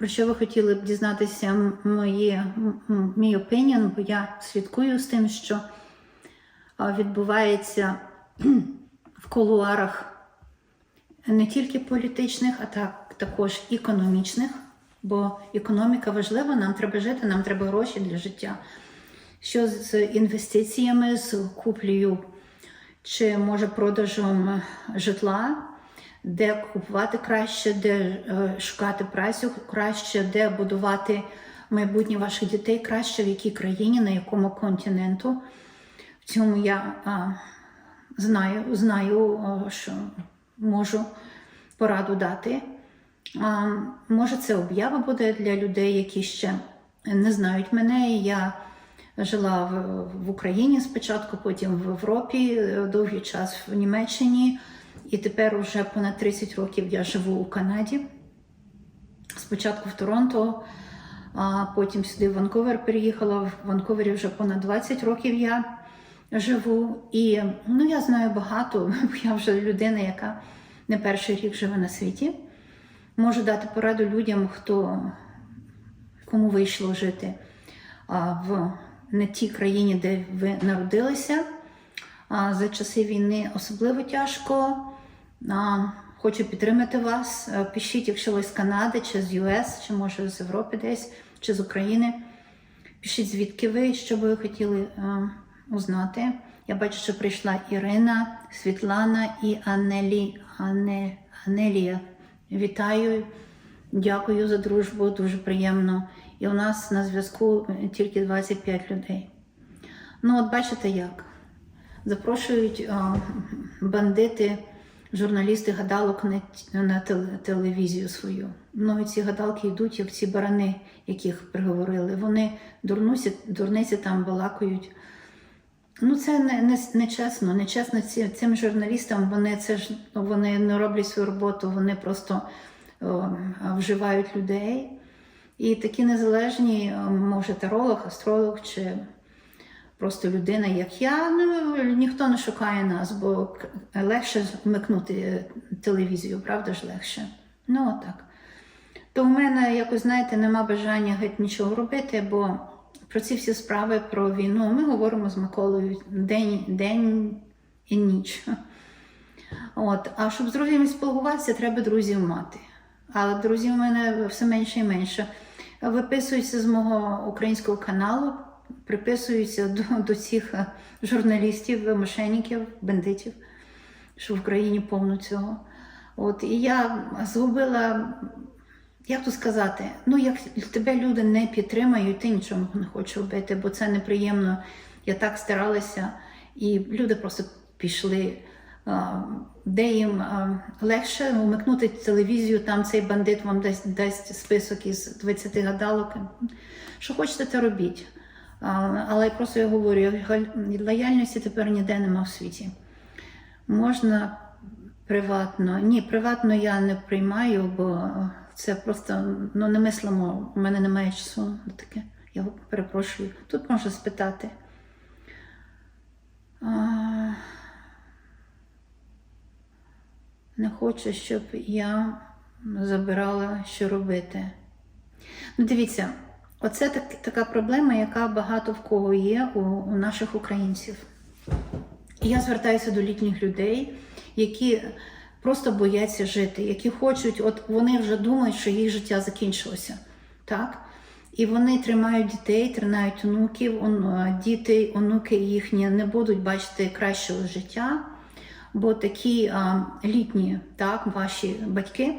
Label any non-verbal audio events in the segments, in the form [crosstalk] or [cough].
про що ви хотіли б дізнатися мої, мій опініон, бо я слідкую з тим, що відбувається [clears throat] в кулуарах не тільки політичних, а так, також економічних. Бо економіка важлива, нам треба жити, нам треба гроші для життя. Що з інвестиціями, з куплею чи може продажем житла, де купувати краще, де е, шукати працю краще, де будувати майбутнє ваших дітей краще, в якій країні, на якому континенту. В цьому я а, знаю, знаю, а, що можу пораду дати. А, може, це об'ява буде для людей, які ще не знають мене. Я жила в, в Україні спочатку, потім в Європі, е, довгий час в Німеччині, і тепер уже понад 30 років я живу у Канаді. Спочатку в Торонто, а потім сюди в Ванкувер переїхала. В Ванкувері вже понад 20 років я живу. І ну, я знаю багато, бо я вже людина, яка не перший рік живе на світі. Можу дати пораду людям, хто кому вийшло жити в не тій країні, де ви народилися. За часи війни особливо тяжко. Хочу підтримати вас. Е, Пишіть, якщо ви з Канади, чи з ЮС, чи може з Європи десь, чи з України. Пишіть, звідки ви, що ви хотіли е, узнати. Я бачу, що прийшла Ірина, Світлана і Анелі, Ане, Анелія. Вітаю, дякую за дружбу, дуже приємно. І у нас на зв'язку е, тільки 25 людей. Ну, от бачите як. Запрошують а, бандити, журналісти гадалок на, на теле- телевізію свою. Ну і ці гадалки йдуть, як ці барани, яких приговорили. Вони дурнуся, дурниці там балакають. Ну, це не, не, не чесно. Не чесно ці, цим журналістам. Вони це ж вони не роблять свою роботу, вони просто о, вживають людей. І такі незалежні, може, таролог, астролог чи просто людина, як я, ну ніхто не шукає нас, бо легше вмикнути е, телевізію, правда ж легше? Ну отак. То в мене якось, знаєте, нема бажання геть нічого робити, бо про ці всі справи про війну ми говоримо з Миколою день, день і ніч. От. А щоб з друзями спілкуватися, треба друзів мати. Але друзів у мене все менше і менше. Виписуються з мого українського каналу, приписуються до, до цих е, журналістів, мошенників, бандитів, що в Україні повно цього. От, і я згубила, як то сказати, ну як тебе люди не підтримають, ти нічого не хочеш робити, бо це неприємно. Я так старалася, і люди просто пішли. Де їм легше вмикнути телевізію, там цей бандит вам дасть, дасть список із 20 гадалок. Що хочете, то робіть. Але просто я говорю, лояльності тепер ніде нема в світі. Можна приватно. Ні, приватно я не приймаю, бо це просто ну, немислимо. У мене немає часу на таке. Я перепрошую. Тут можна спитати. А, Не хочу, щоб я забирала, що робити. Ну, дивіться, оце так, така проблема, яка багато в кого є у, у наших українців. Я звертаюся до літніх людей, які просто бояться жити, які хочуть, от вони вже думають, що їх життя закінчилося. Так? І вони тримають дітей, тримають онуків, он- діти, онуки їхні не будуть бачити кращого життя, бо такі а, літні, так, ваші батьки,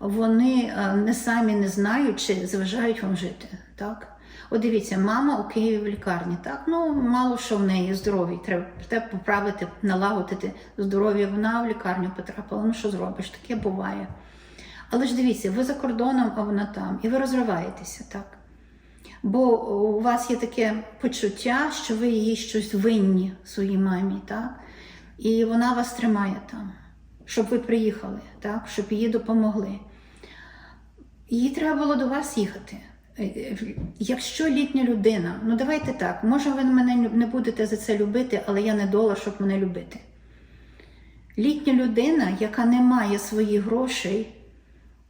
вони не самі не знають, чи заважають вам жити. Так? От дивіться, мама у Києві в лікарні, так? Ну, мало що в неї здоров'я, треба, треба поправити, налагодити здоров'я. Вона в лікарню потрапила. Ну що зробиш? Таке буває. Але ж дивіться, ви за кордоном, а вона там, і ви розриваєтеся, так? Бо у вас є таке почуття, що ви їй щось винні своїй мамі, так? І вона вас тримає там, щоб ви приїхали, так? щоб їй допомогли. Їй треба було до вас їхати. Е, е, Якщо літня людина, ну давайте так, може ви мене не будете за це любити, але я не дола, щоб мене любити. Літня людина, яка не має своїх грошей,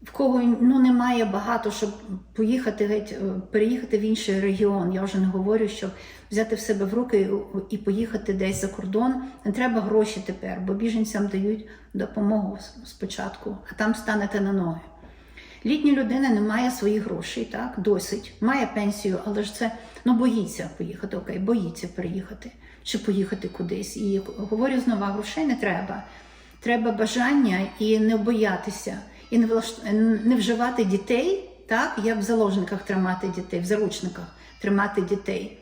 в кого ну, немає багато, щоб поїхати геть, е, переїхати в інший регіон. Я вже не говорю, щоб взяти в себе в руки і поїхати десь за кордон. Не треба гроші тепер, бо біженцям дають допомогу спочатку, а там станете на ноги. Літня людина не має своїх грошей, так, досить, має пенсію, але ж це ну боїться поїхати, окей, боїться переїхати чи поїхати кудись. І говорю знову, грошей не треба. Треба бажання і не боятися, і не влаш- не вживати дітей, так, як в заложниках тримати дітей, в заручниках тримати дітей.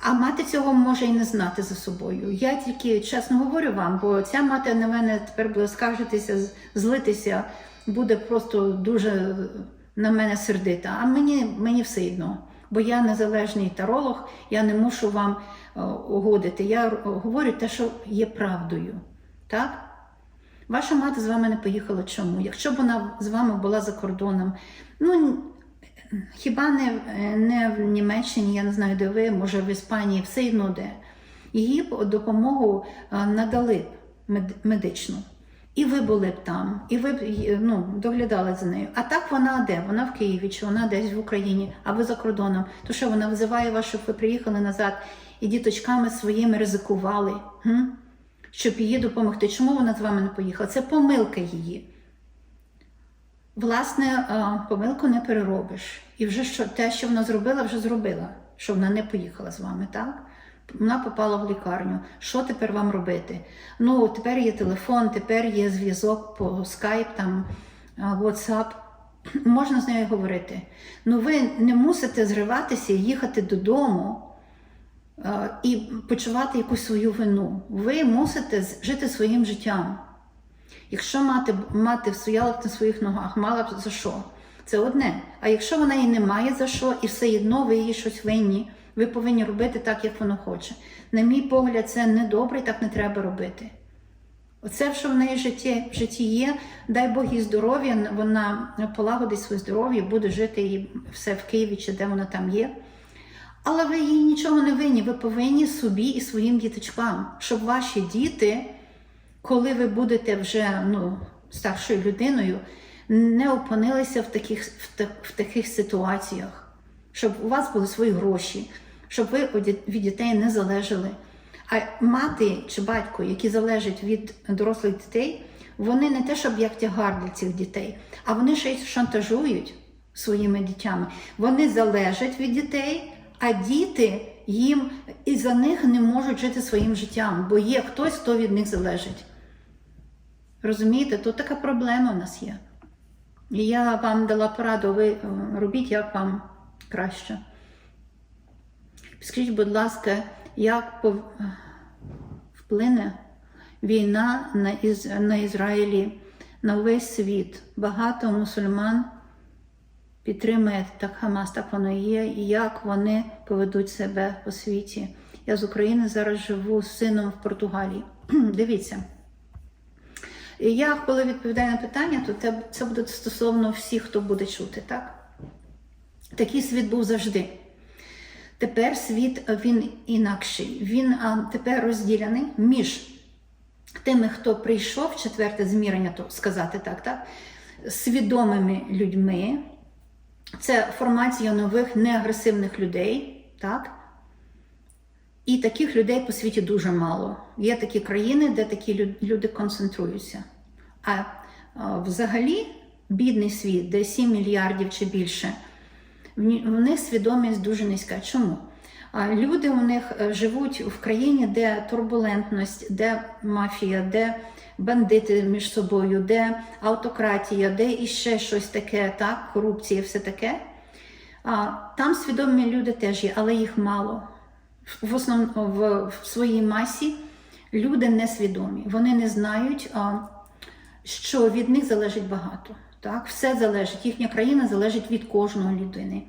А мати цього може і не знати за собою. Я тільки чесно говорю вам, бо ця мати на мене тепер буде скаржитися, злитися, буде просто дуже на мене сердита. А мені, мені все одно, бо я незалежний таролог, я не мушу вам е, угодити. Я говорю те, що є правдою. Так? Ваша мати з вами не поїхала чому? Якщо б вона з вами була за кордоном, ну Хіба не, не в Німеччині, я не знаю, де ви, може в Іспанії, все одно де. Її допомогу надали б медичну. І ви були б там, і ви б ну, доглядали за нею. А так вона де? Вона в Києві, чи вона десь в Україні, а ви за кордоном. То що вона визиває вас, щоб ви приїхали назад і діточками своїми ризикували, м? щоб їй допомогти. Чому вона з вами не поїхала? Це помилка її. Власне, помилку не переробиш. І вже що, те, що вона зробила, вже зробила, що вона не поїхала з вами, так? Вона попала в лікарню. Що тепер вам робити? Ну, тепер є телефон, тепер є зв'язок по Skype, там, е, WhatsApp. [clears throat] Можна з нею говорити. Ну, ви не мусите зриватися і їхати додому е, і почувати якусь свою вину. Ви мусите жити своїм життям. Якщо мати, мати стояла б на своїх ногах, мала б за що? Це одне. А якщо вона і не має за що, і все одно ви їй щось винні, ви повинні робити так, як вона хоче. На мій погляд, це не добре, так не треба робити. Оце, що в неї житті, в житті є, дай Бог їй здоров'я, вона полагодить своє здоров'я, буде жити і все в Києві чи де вона там є. Але ви їй нічого не винні. Ви повинні собі і своїм діточкам, щоб ваші діти коли ви будете вже ну, старшою людиною, не опинилися в таких, в, в таких ситуаціях, щоб у вас були свої гроші, щоб ви від дітей не залежали. А мати чи батько, які залежать від дорослих дітей, вони не те, щоб як тягар для цих дітей, а вони ще й шантажують своїми дітями. Вони залежать від дітей, а діти їм і за них не можуть жити своїм життям, бо є хтось, хто від них залежить. Розумієте, тут така проблема у нас є. І я вам дала пораду, ви робіть як вам краще. Скажіть, будь ласка, як вплине війна на, Із... на Ізраїлі, на весь світ? Багато мусульман підтримує так Хамас, так воно є, і як вони поведуть себе по світі. Я з України зараз живу з сином в Португалії. [clears throat] Дивіться. І я, коли відповідаю на питання, то це буде стосовно всіх, хто буде чути, так? Такий світ був завжди. Тепер світ е, він інакший. Він а, тепер розділений між тими, хто прийшов, четверте змірення, то сказати так, так, свідомими людьми. Це формація нових неагресивних людей, так? І таких людей по світі дуже мало. Є такі країни, де такі люди концентруються. А, а взагалі бідний світ, де 7 мільярдів чи більше, в них свідомість дуже низька. Чому? Люди у них е, живуть в країні, де турбулентність, де мафія, де бандити між собою, де автократія, де іще щось таке, так, корупція, все таке. Там свідомі люди теж є, але їх мало. В основ... в, в своїй масі люди несвідомі. Вони не знають, що від них залежить багато. Так? Все залежить, їхня країна залежить від кожної людини.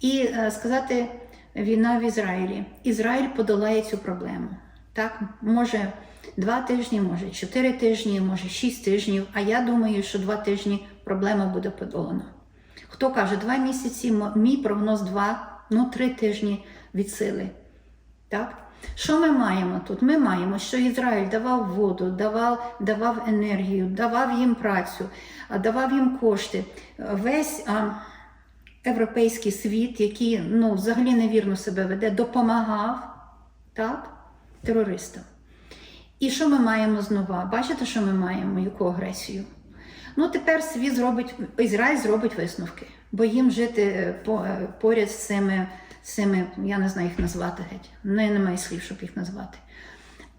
І е, сказати, війна в Ізраїлі. Ізраїль подолає цю проблему. Так? Може два тижні, може чотири тижні, може шість тижнів. А я думаю, що два тижні проблема буде подолана. Хто каже, два місяці, мій прогноз два, ну три тижні від сили. Так? Що ми маємо тут? Ми маємо, що Ізраїль давав воду, давав, давав енергію, давав їм працю, давав їм кошти. Весь а, європейський світ, який ну, взагалі невірно себе веде, допомагав так, терористам. І що ми маємо знову? Бачите, що ми маємо, яку агресію? Ну, тепер світ зробить, Ізраїль зробить висновки, бо їм жити е, е, поряд з цими, цими, я не знаю їх назвати геть. Не, немає слів, щоб їх назвати.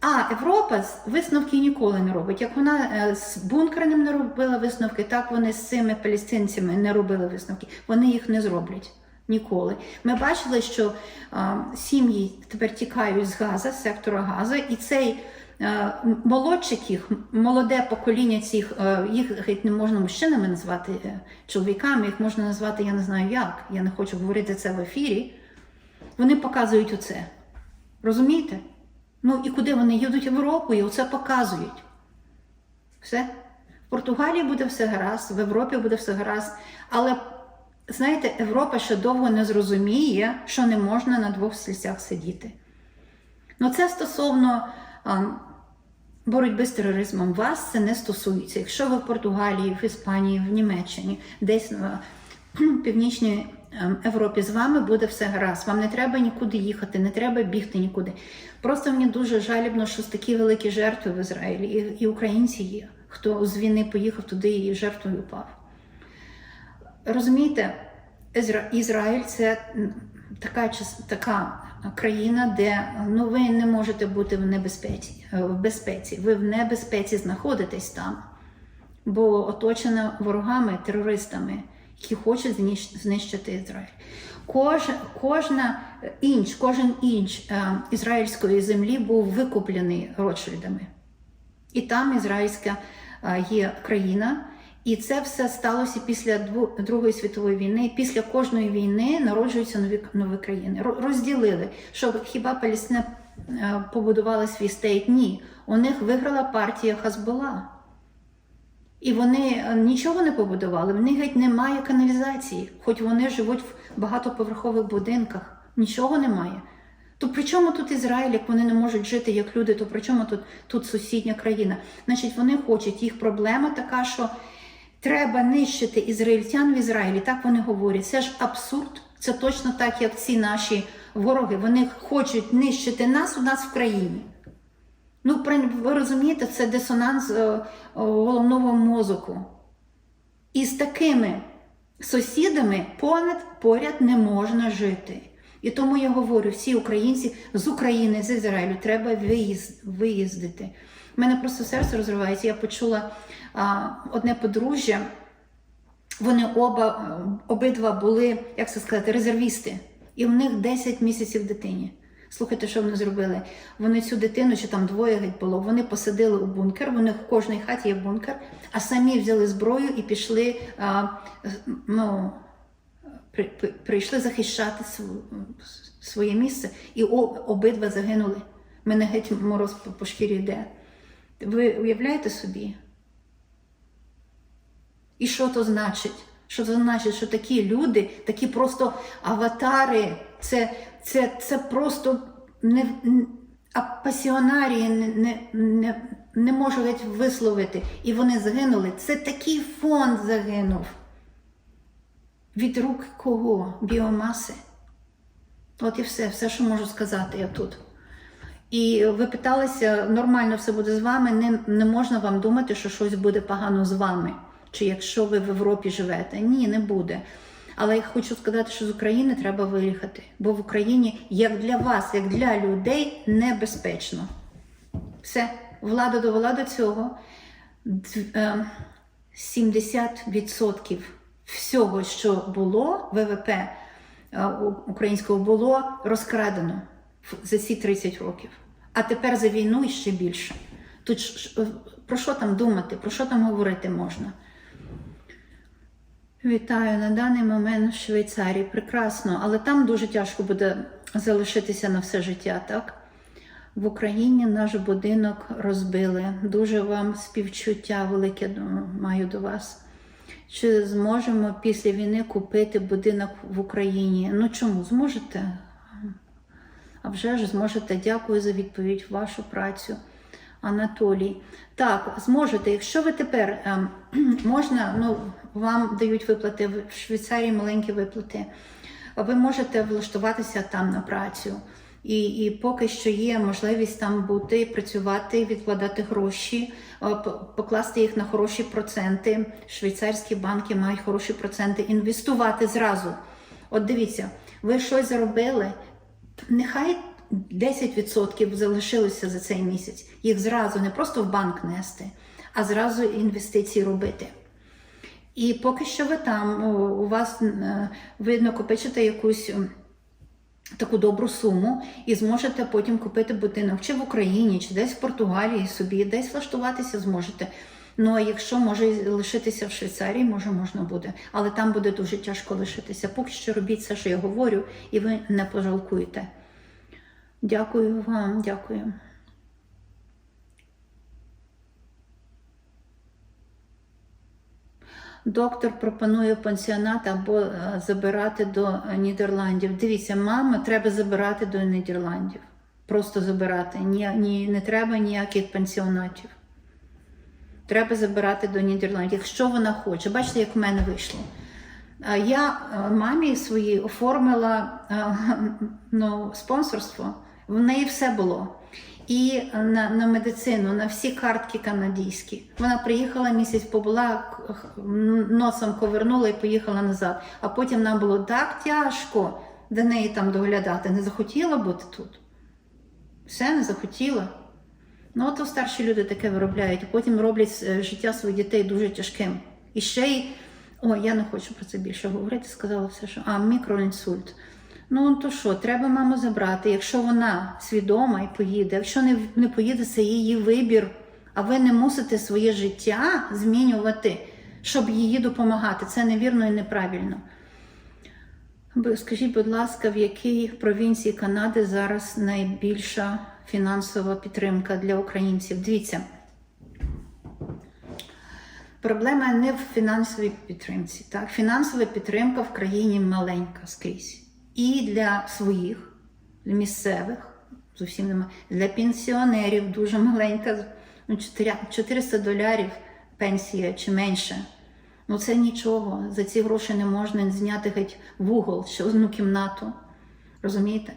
А Європа висновки ніколи не робить. Як вона е, з бункерним не робила висновки, так вони з цими палестинцями не робили висновки. Вони їх не зроблять ніколи. Ми бачили, що а, сім'ї тепер тікають з Газа, з сектора Газа, і цей е, м- молодшик їх, молоде покоління цих, е, їх геть не можна мужчинами назвати е, чоловіками, їх можна назвати, я не знаю як. Я не хочу говорити це в ефірі. Вони показують оце. Розумієте? Ну і куди вони їдуть в Європу і оце показують. Все. В Португалії буде все гаразд, в Європі буде все гаразд. Але знаєте, Європа ще довго не зрозуміє, що не можна на двох стільцях сидіти. Ну, це стосовно а, боротьби з тероризмом. Вас це не стосується. Якщо ви в Португалії, в Іспанії, в Німеччині, десь в північній ем, Європі з вами буде все гаразд. Вам не треба нікуди їхати, не треба бігти нікуди. Просто мені дуже жалібно, що такі великі жертви в Ізраїлі, і, і українці є, хто з війни поїхав туди і жертвою упав. Розумієте, Ізра... Ізраїль це така, така країна, де ну, ви не можете бути в небезпеці, е, в безпеці. Ви в небезпеці знаходитесь там, бо оточена ворогами, терористами, які хочуть знищити Ізраїль. Кож, кожна інч, кожен інч е, ізраїльської землі був викуплений Ротшильдами. І там ізраїльська е, є країна. І це все сталося після Другої світової війни. Після кожної війни народжуються нові, нові країни. Розділили, що хіба Палестина е, побудувала свій стейт? Ні. У них виграла партія Хазбола. І вони е, нічого не побудували, в них геть немає каналізації, хоч вони живуть в багатоповерхових будинках. Нічого немає. То при чому тут Ізраїль, як вони не можуть жити як люди, то при чому тут, тут сусідня країна? Значить, вони хочуть, їх проблема така, що треба нищити ізраїльтян в Ізраїлі. Так вони говорять. Це ж абсурд. Це точно так, як ці наші вороги. Вони хочуть нищити нас у нас в країні. Ну, ви розумієте, це дисонанс е, головного мозку. І з такими сусідами понад поряд не можна жити. І тому я говорю, всі українці з України, з Ізраїлю треба виїзд, виїздити. У мене просто серце розривається. Я почула а, одне подружжя. Вони оба е, обидва були, як це сказати, резервісти, і в них 10 місяців дитині. Слухайте, що вони зробили? Вони цю дитину, чи там двоє геть було, вони посадили у бункер. Вони в кожній хаті є бункер, а самі взяли зброю і пішли, а, ну, при, при- прийшли захищати св- своє місце, і обидва загинули. Мене геть мороз по, по шкірі йде. Ви уявляєте собі? І що то значить? Що це значить, що такі люди, такі просто аватари, це, це, це просто не, н- пасіонарії не, не, не, не можу геть висловити. І вони загинули. Це такий фонд загинув. Від рук кого? Біомаси. От і все, все, що можу сказати я тут. І ви питалися, нормально все буде з вами, не, не можна вам думати, що щось буде погано з вами. Чи якщо ви в Європі живете. Ні, не буде. Але я хочу сказати, що з України треба виїхати. Бо в Україні, як для вас, як для людей, небезпечно. Все, влада довела до цього. Е, 70% всього, що було ВВП е, українського, було розкрадено за ці 30 років. А тепер за війну ще більше. Тут е, про що там думати, про що там говорити можна? Вітаю на даний момент в Швейцарії. Прекрасно, але там дуже тяжко буде залишитися на все життя, так? В Україні наш будинок розбили. Дуже вам співчуття велике маю до вас. Чи зможемо після війни купити будинок в Україні? Ну чому зможете? А вже ж зможете. Дякую за відповідь, вашу працю. Анатолій. Так, зможете. Якщо ви тепер ем, [clears throat] можна, ну вам дають виплати в Швейцарії маленькі виплати. Ви можете влаштуватися там на працю. І, і поки що є можливість там бути, працювати, відкладати гроші, е, покласти їх на хороші проценти. Швейцарські банки мають хороші проценти, інвестувати зразу. От дивіться, ви щось заробили, нехай 10% залишилося за цей місяць. Їх зразу не просто в банк нести, а зразу інвестиції робити. І поки що ви там, у вас е, ви накопичите якусь таку добру суму і зможете потім купити будинок чи в Україні, чи десь в Португалії собі, десь влаштуватися зможете. Ну а якщо може лишитися в Швейцарії, може можна буде, але там буде дуже тяжко лишитися. Поки що робіть все, що я говорю, і ви не пожалкуєте. Дякую вам, дякую. Доктор пропонує пансіонат або е, забирати до е, Нідерландів. Дивіться, мама треба забирати до Нідерландів. Просто забирати. Ні, ні, не треба ніяких пансіонатів. Треба забирати до Нідерландів, якщо вона хоче. Бачите, як в мене вийшло. Е, Я мамі своїй оформила ну, спонсорство. В неї все було. І на, на медицину, на всі картки канадійські. Вона приїхала місяць, побула, носом ковернула і поїхала назад. А потім нам було так тяжко до неї там доглядати. Не захотіла бути тут. Все не захотіла. Ну, от старші люди таке виробляють, потім роблять е, життя своїх дітей дуже тяжким. І ще й, ой, я не хочу про це більше говорити, сказала все, що а, мікроінсульт. Ну то що, треба маму забрати. Якщо вона свідома і поїде, якщо не, не поїде, це її вибір. А ви не мусите своє життя змінювати, щоб їй допомагати. Це невірно і неправильно. Скажіть, будь ласка, в якій провінції Канади зараз найбільша фінансова підтримка для українців? Дивіться. Проблема не в фінансовій підтримці. Так? Фінансова підтримка в країні маленька скрізь. І для своїх, для місцевих, зовсім немає, для пенсіонерів дуже маленька, ну, 4 400 доларів пенсія чи менше. Ну це нічого. За ці гроші не можна зняти геть в угол ще одну кімнату. Розумієте?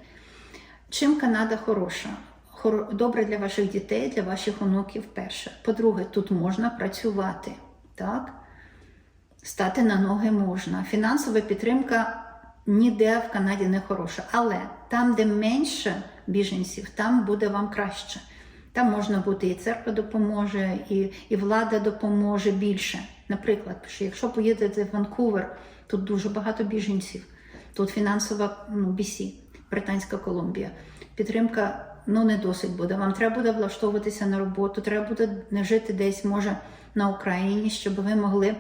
Чим Канада хороша? Хоро- Добре для ваших дітей, для ваших онуків перше. По-друге, тут можна працювати. Так? Стати на ноги можна. Фінансова підтримка ніде в Канаді не хороша. Але там, де менше біженців, там буде вам краще. Там можна бути і церква допоможе, і, і влада допоможе більше. Наприклад, що якщо поїдете в Ванкувер, тут дуже багато біженців, тут фінансова ну, BC, Британська Колумбія. Підтримка ну не досить буде. Вам треба буде влаштовуватися на роботу, треба буде жити десь, може, на Україні, щоб ви могли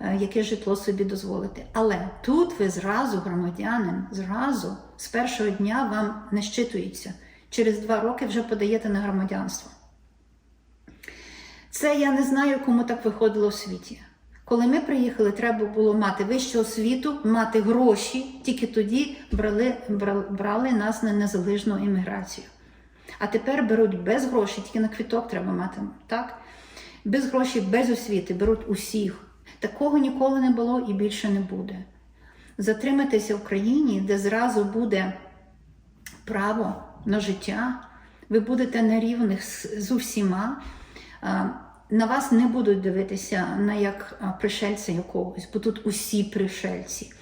яке житло собі дозволити. Але тут ви зразу, громадянин, зразу з першого дня вам не щитується. Через два роки вже подаєте на громадянство. Це я не знаю, кому так виходило в світі. Коли ми приїхали, треба було мати вищу освіту, мати гроші, тільки тоді брали, брали, брали нас на незалежну імміграцію. А тепер беруть без грошей, тільки на квіток треба мати. так? Без грошей, без освіти беруть усіх. Такого ніколи не було і більше не буде. Затриматися в країні, де зразу буде право на життя, ви будете на рівних з, усіма. На вас не будуть дивитися на як пришельця якогось, бо тут усі пришельці.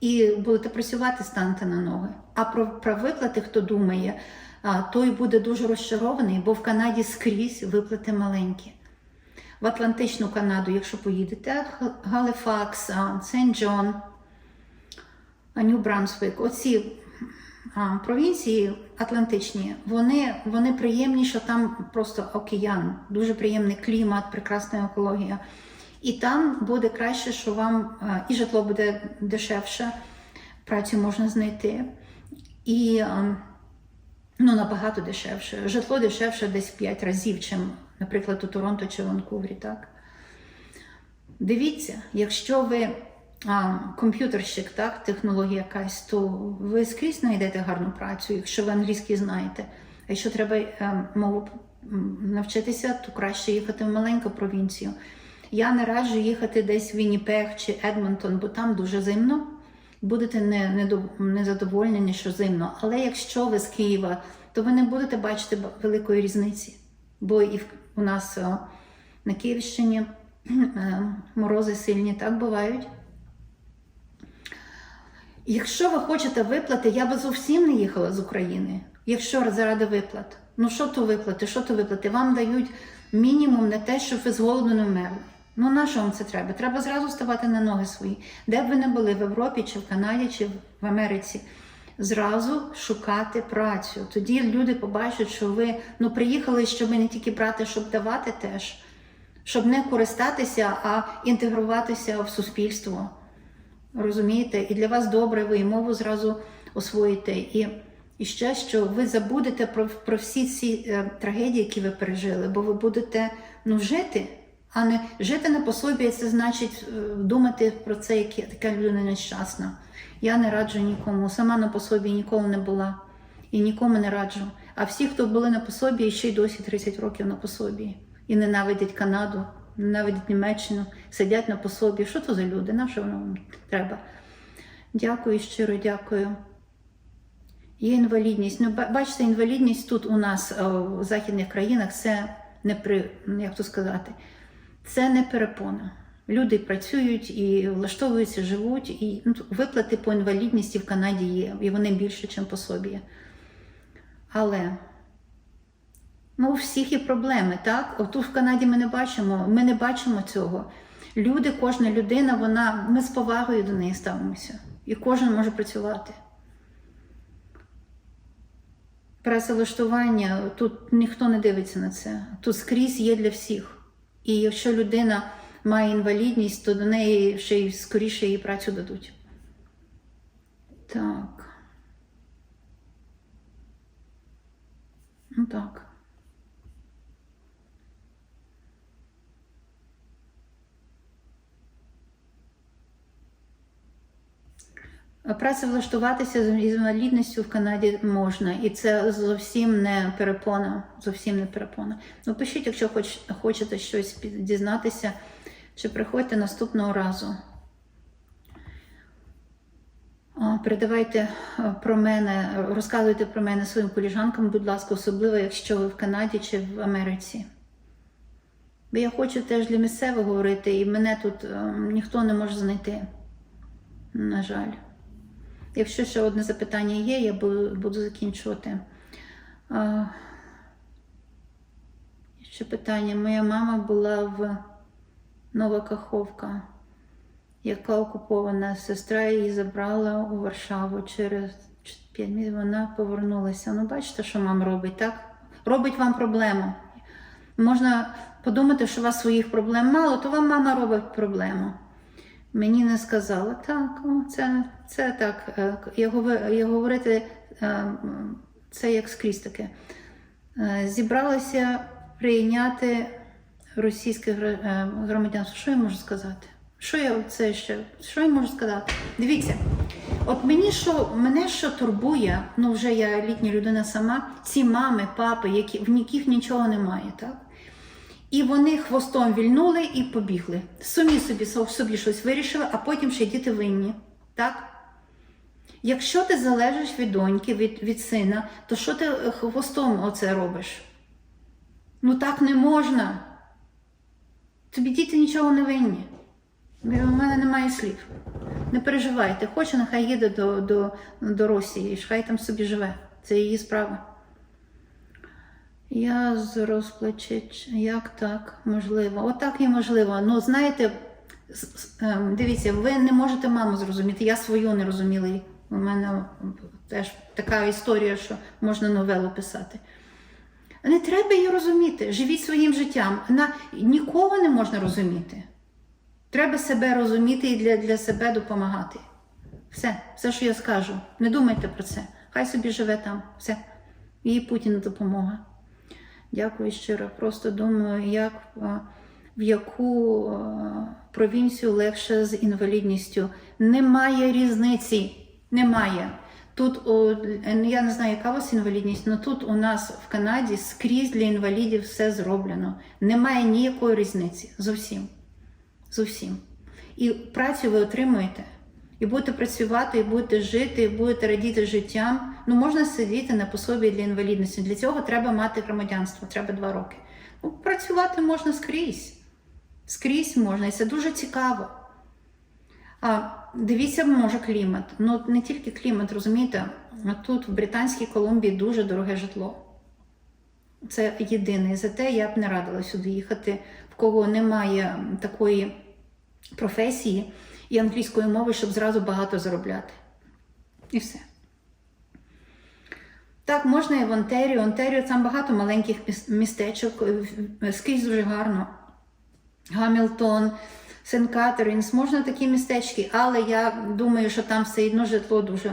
І будете працювати, станете на ноги. А про, про виплати, хто думає, той буде дуже розчарований, бо в Канаді скрізь виплати маленькі. В Атлантичну Канаду, якщо поїдете, Галифакс, Сент-Джон, Нью-Брансвик, оці провінції Атлантичні, вони, вони приємні, що там просто океан, дуже приємний клімат, прекрасна екологія. І там буде краще, що вам і житло буде дешевше, працю можна знайти. І ну, набагато дешевше. Житло дешевше десь в 5 разів, чим, наприклад, у Торонто чи Ванкувері. Так? Дивіться, якщо ви а, комп'ютерщик, так, технологія якась, то ви скрізь знайдете гарну працю, якщо ви англійський знаєте. А якщо треба е, мову навчитися, то краще їхати в маленьку провінцію. Я не раджу їхати десь в Вінніпег чи Едмонтон, бо там дуже зимно. Будете не, не, незадоволені, що зимно. Але якщо ви з Києва, то ви не будете бачити великої різниці. Бо і в- у нас е, на Київщині е, морози сильні так бувають. Якщо ви хочете виплати, я би зовсім не їхала з України. Якщо заради виплат. Ну що то виплати? Що то виплати? Вам дають мінімум на те, щоб ви з голоду не вмерли. Ну на що вам це треба? Треба зразу ставати на ноги свої. Де б ви не були в Європі, чи в Канаді, чи в Америці. Зразу шукати працю. Тоді люди побачать, що ви ну, приїхали, щоб не тільки брати, щоб давати теж, щоб не користатися, а інтегруватися в суспільство. Розумієте? І для вас добре, ви і мову зразу освоїте. І, і ще що ви забудете про, про всі ці е, трагедії, які ви пережили, бо ви будете ну, жити, а не жити на пособі, це значить е, думати про це, як така людина нещасна. Я не раджу нікому. Сама на пособі ніколи не була і нікому не раджу. А всі, хто були на пособі, ще й досі 30 років на пособі і ненавидять Канаду, ненавидять Німеччину, сидять на пособі. Що то за люди? На що вам треба? Дякую, щиро дякую. Є інвалідність. Ну, бачите, інвалідність тут у нас е, в західних країнах це не при як то сказати, це не перепона. Люди працюють і влаштовуються, живуть, і ну, виплати по інвалідності в Канаді є, і вони більше, ніж пособі. Але ну, у всіх є проблеми, так? От Тут в Канаді ми не бачимо, ми не бачимо цього. Люди, кожна людина, вона, ми з повагою до неї ставимося. І кожен може працювати. Працевлаштування, тут ніхто не дивиться на це. Тут скрізь є для всіх. І якщо людина має інвалідність, то до неї ще й скоріше її працю дадуть. Так. Ну так. Працевлаштуватися з інвалідністю в Канаді можна, і це зовсім не перепона. Зовсім не перепона. Ну, пишіть, якщо хоч, хочете щось дізнатися, чи приходьте наступного разу. Передавайте е, про мене, розказуйте про мене своїм коліжанкам, будь ласка, особливо, якщо ви в Канаді чи в Америці. Бо я хочу теж для місцевих говорити, і мене тут е, ніхто не може знайти. На жаль. Якщо ще одне запитання є, я буду, закінчувати. Ще питання. Моя мама була в Нова Каховка, яка окупована. Сестра її забрала у Варшаву через 5 місяців. Вона повернулася. Ну, бачите, що мама робить, так? Робить вам проблему. Можна подумати, що у вас своїх проблем мало, то вам мама робить проблему. Мені не сказала, так, о, це, це так. е, Я, говорити, е, це як скрізь таке. Е, Зібралася прийняти е, громадянство. Що я можу сказати? Що я це ще? Що я можу сказати? Дивіться, от мені що, мене що турбує, ну вже я літня людина сама, ці мами, папи, які, в яких нічого немає, так? І вони хвостом вільнули і побігли. Самі собі, собі щось вирішили, а потім ще діти винні. Так? Якщо ти залежиш від доньки, від, від сина, то що ти е, хвостом оце робиш? Ну так не можна. Тобі діти нічого не винні. У мене немає слів. Не переживайте, хоче, нехай їде до, до, до Росії, хай там собі живе. Це її справа. Я з розплачеч. Як так? Можливо. Отак і можливо. Ну, знаєте, ем, дивіться, ви не можете маму зрозуміти. Я свою не розуміла. У мене теж така історія, що можна новелу писати. Не треба її розуміти. Живіть своїм життям. Вона нікого не можна розуміти. Треба себе розуміти і для, для себе допомагати. Все, все, що я скажу. Не думайте про це. Хай собі живе там. Все. Їй Путіна допомога. Дякую щиро. Просто думаю, як, в яку провінцію легше з інвалідністю. Немає різниці. Немає. Тут я не знаю, яка у вас інвалідність, але тут у нас в Канаді скрізь для інвалідів все зроблено. Немає ніякої різниці. Зовсім. Зовсім. І працю ви отримуєте. І будете працювати, і будете жити, і будете радіти життям. Ну, можна сидіти на пособі для інвалідності. Для цього треба мати громадянство, треба два роки. Ну, працювати можна скрізь. Скрізь можна, і це дуже цікаво. А, дивіться, може, клімат. Ну, не тільки клімат, розумієте, тут в Британській Колумбії дуже дороге житло. Це єдине. За те я б не радила сюди їхати, в кого немає такої професії і англійської мови, щоб зразу багато заробляти. І все. Так, можна і в Онтеріо. Онтеріо там багато маленьких містечок, е, скрізь дуже гарно. Гамілтон, Сент Катерінс, можна такі містечки, але я думаю, що там все одно житло дуже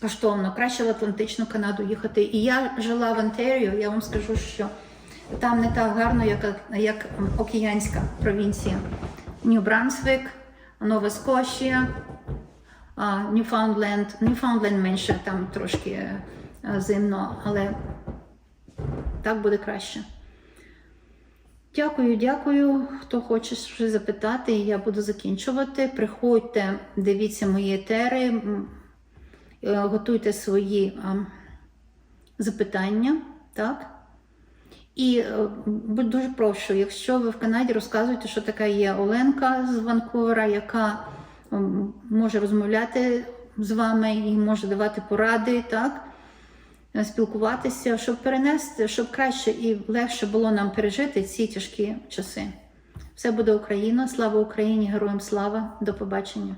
коштовно. Краще в Атлантичну Канаду їхати. І я жила в Онтеріо, я вам скажу, що там не так гарно, як, як океанська провінція. Нью-Брансвік, Нова Скошія, Ньюфаундленд. Ньюфаундленд менше, там трошки е, зимно, але так буде краще. Дякую, дякую. Хто хоче щось запитати, я буду закінчувати. Приходьте, дивіться мої етери, е, готуйте свої запитання, так? І е, будь дуже прошу, якщо ви в Канаді розказуєте, що така є Оленка з Ванкувера, яка може розмовляти з вами і може давати поради, так? е, спілкуватися, щоб перенести, щоб краще і легше було нам пережити ці тяжкі часи. Все буде Україна, слава Україні, героям слава, до побачення.